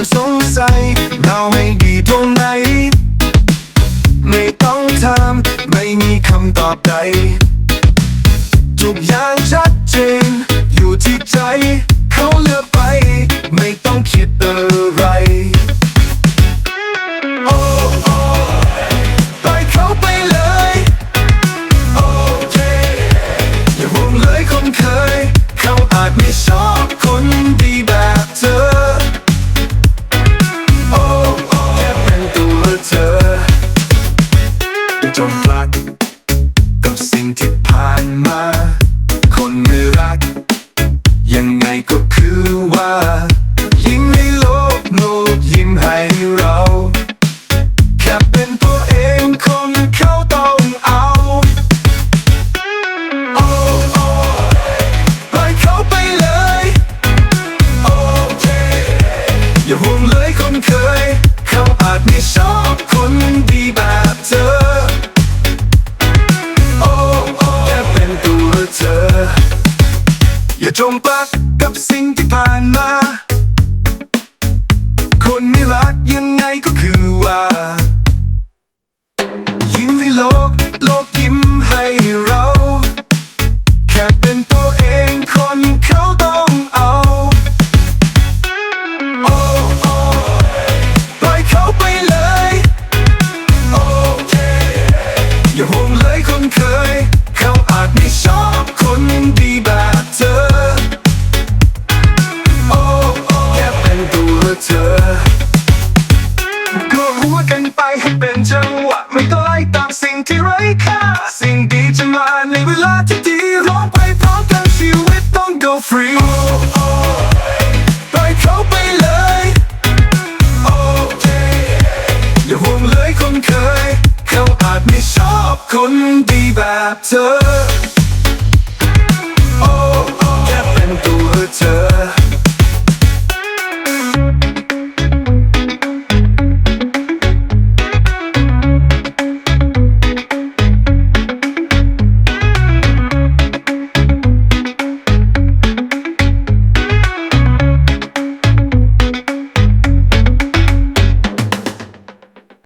างสงสัย เราไม่ดีตรงไหน ไม่ต้องถามไม่มีคำตอบใดทุกอย่างชัดเจนอยู่ที่ใจ เขาเลือก นพลัดกับสิ่งที่ผ่านมา คนไม่รัก ยังไงก็คือว่า จมปักกับสิ่งที่ผ่านมา คนไม่รักยังไงก็คือว่าากันไปให้เป็นจังหวะไม่ต้องไล่ตามสิ่งที่ไร้ค่าสิ่งดีจะมาในเวลาที่ดีร้องไปพร้อมกันชีวิตต้อง go free ปล่อยเขาไปเลยโอเคอย่าห่วงเลยคนเคย เขาอาจไม่ชอบคนดีแบบเธอ